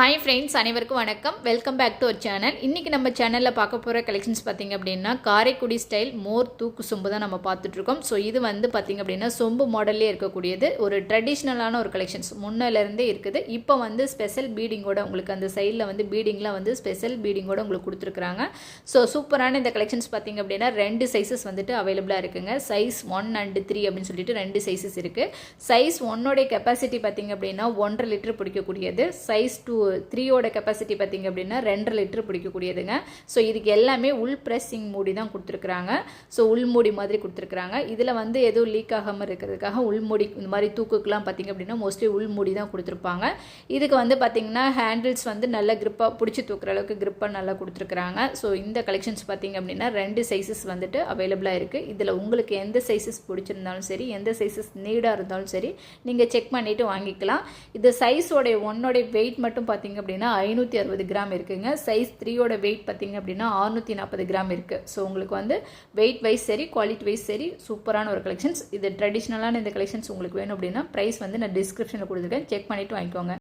Hi friends அனைவருக்கும் வணக்கம். Welcome back to our channel இன்றைக்கி நம்ம சேனலில் பார்க்க போகிற கலெக்ஷன்ஸ் பார்த்திங்க அப்படின்னா காரைக்குடி ஸ்டைல் மோர் தூக்கு சொம்பு தான் நம்ம பார்த்துட்ருக்கோம் ஸோ இது வந்து பார்த்திங்க அப்படின்னா சொம்பு மாடல்லே இருக்கக்கூடியது. ஒரு ட்ரெடிஷ்னலான ஒரு கலெக்ஷன்ஸ் முன்னிலேருந்தே இருக்குது. இப்போ வந்து ஸ்பெஷல் பீடிங்கோட உங்களுக்கு அந்த சைடில் வந்து பீடிங்லாம் வந்து ஸ்பெஷல் பீடிங்கோட உங்களுக்கு கொடுத்துருக்குறாங்க. ஸோ சூப்பரான இந்த கலெக்ஷன்ஸ் பார்த்திங்க அப்படின்னா ரெண்டு சைஸஸ் வந்துட்டு அவைலபிளாக இருக்குங்க. சைஸ் ஒன் அண்டு த்ரீ அப்படின்னு சொல்லிட்டு ரெண்டு சைஸஸ் இருக்குது சைஸ் ஒன்னோடைய கெப்பாசிட்டி பார்த்திங்க அப்படின்னா ஒன்றரை லிட்டர் பிடிக்கக்கூடியது. சைஸ் டூ த்ரீயோட கெப்பாசிட்டி பார்த்திங்க அப்படின்னா ரெண்டரை லிட்டர் பிடிக்கக்கூடியதுங்க. ஸோ இதுக்கு எல்லாமே உள் ப்ரெஸ்ஸிங் மூடி தான் கொடுத்துருக்குறாங்க. ஸோ உள் மூடி மாதிரி கொடுத்துருக்குறாங்க. இதில் வந்து எதுவும் லீக் ஆகாமல் இருக்கிறதுக்காக உள்மூடி இந்த மாதிரி தூக்குக்கெலாம் பார்த்திங்க அப்படின்னா மோஸ்ட்லி உள் மூடி தான் கொடுத்துருப்பாங்க. இதுக்கு வந்து பார்த்திங்கன்னா ஹேண்டில்ஸ் வந்து நல்ல கிரிப்பாக பிடிச்சி தூக்குற அளவுக்கு கிரிப்பாக நல்லா கொடுத்துருக்குறாங்க. ஸோ இந்த கலெக்ஷன்ஸ் பார்த்திங்க அப்படின்னா ரெண்டு சைஸஸ் வந்துட்டு அவைலபிளாக இருக்குது இதில் உங்களுக்கு எந்த சைஸஸ் பிடிச்சிருந்தாலும் சரி எந்த சைஸஸ் நீடாக இருந்தாலும் சரி நீங்கள் செக் பண்ணிவிட்டு வாங்கிக்கலாம். இது சைஸோடைய ஒன்னோடைய வெயிட் மட்டும் பார்த்தீங்க அப்படின்னா ஐநூற்றி அறுபது கிராம் இருக்குங்க. சைஸ் த்ரீயோட வெயிட் பார்த்தீங்க அப்படின்னா அறுநூற்றி நாற்பது கிராம் இருக்குது ஸோ உங்களுக்கு வந்து வெயிட் வைஸ் சரி குவாலிட்டி வைஸ் சரி சூப்பரான ஒரு கலெக்ஷன்ஸ் இது ட்ரெடிஷ்னலான இந்த கலெக்ஷன்ஸ் உங்களுக்கு வேணும் அப்படின்னா ப்ரைஸ் வந்து நான் டிஸ்கிரிப்ஷனில் கொடுத்துருக்கேன். செக் பண்ணிவிட்டு வாங்கிக்கோங்க.